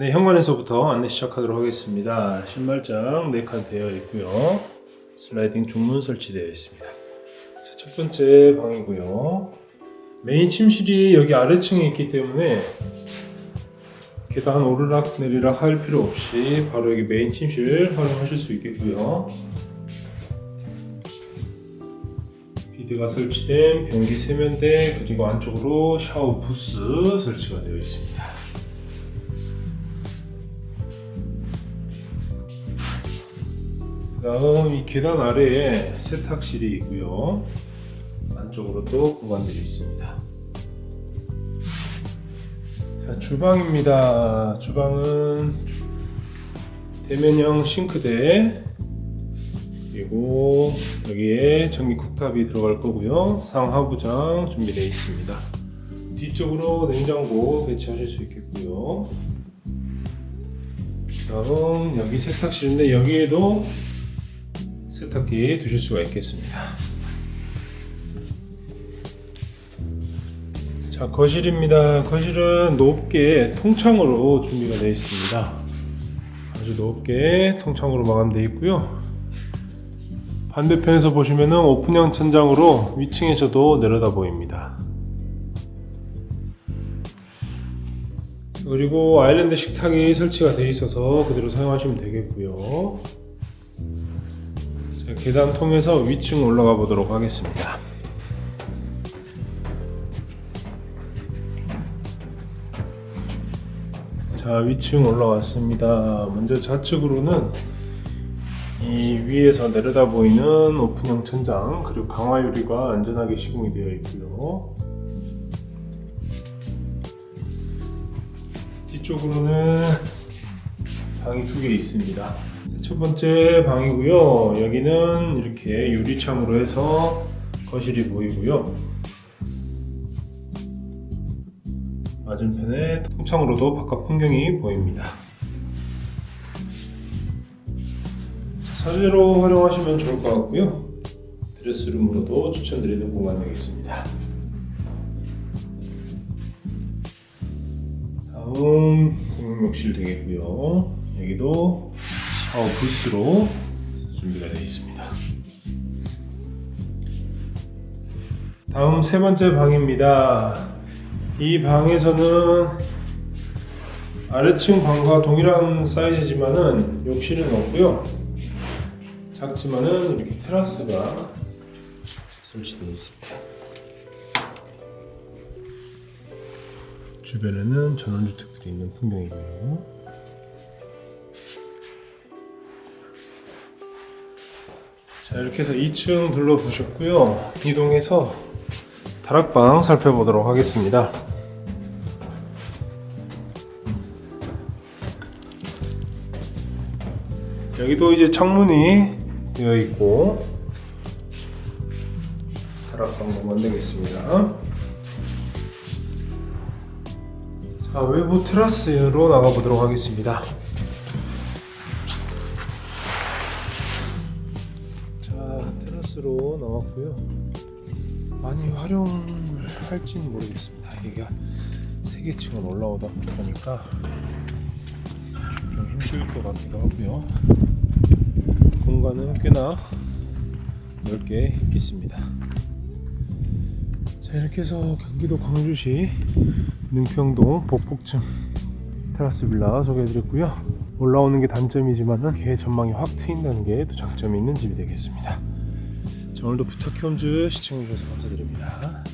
네, 현관에서부터 안내 시작하도록 하겠습니다. 신발장 4칸 되어 있고요. 슬라이딩 중문 설치되어 있습니다. 자, 첫 번째 방이고요. 메인 침실이 여기 아래층에 있기 때문에 계단 오르락 내리락 할 필요 없이 바로 여기 메인 침실 활용하실 수 있겠고요. 비드가 설치된 변기 세면대 그리고 안쪽으로 샤워 부스 설치가 되어 있습니다. 다음 이 계단 아래에 세탁실이 있고요. 안쪽으로 또 공간들이 있습니다. 자, 주방입니다. 주방은 대면형 싱크대 그리고 여기에 전기 쿡탑이 들어갈 거고요. 상하부장 준비되어 있습니다. 뒤쪽으로 냉장고 배치하실 수 있겠고요. 다음 여기 세탁실인데 여기에도 세탁기 두실 수가 있겠습니다. 자 거실입니다. 거실은 높게 통창으로 준비가 되어 있습니다. 아주 높게 통창으로 마감되어 있고요. 반대편에서 보시면은 오픈형 천장으로 위층에서도 내려다 보입니다. 그리고 아일랜드 식탁이 설치가 되어 있어서 그대로 사용하시면 되겠고요. 자, 계단 통해서 위층 올라가 보도록 하겠습니다. 자, 위층 올라왔습니다. 먼저 좌측으로는 이 위에서 내려다 보이는 오픈형 천장 그리고 강화 유리가 안전하게 시공이 되어 있고요. 뒤쪽으로는 방이 두 개 있습니다. 첫 번째 방이고요. 여기는 이렇게 유리창으로 해서 거실이 보이고요. 맞은편에 통창으로도 바깥 풍경이 보입니다. 사제로 활용하시면 좋을 것 같고요. 드레스룸으로도 추천드리는 공간 되겠습니다. 다음 공용욕실 되겠고요. 여기도 샤워 부스로 준비가 되어 있습니다. 다음 세 번째 방입니다. 이 방에서는 아래층 방과 동일한 사이즈지만은 욕실은 없고요. 작지만은 이렇게 테라스가 설치되어 있습니다. 주변에는 전원주택들이 있는 풍경이고요. 자 이렇게 해서 2층 둘러보셨고요. 이동해서 다락방 살펴보도록 하겠습니다. 여기도 이제 창문이 되어 있고 다락방도 만들겠습니다. 자 외부 테라스로 나가 보도록 하겠습니다. 자 테라스로 나왔고요. 많이 활용을 할지는 모르겠습니다. 이게 세 개 층은 올라오다 보니까 좀 힘들 것 같기도 하고요. 공간은 꽤나 넓게 있습니다. 자 이렇게 해서 경기도 광주시 능평동 복복층 테라스 빌라 소개해드렸고요. 올라오는 게 단점이지만은 개 전망이 확 트인다는 게 또 장점이 있는 집이 되겠습니다. 자, 오늘도 홈즈 시청해주셔서 감사드립니다.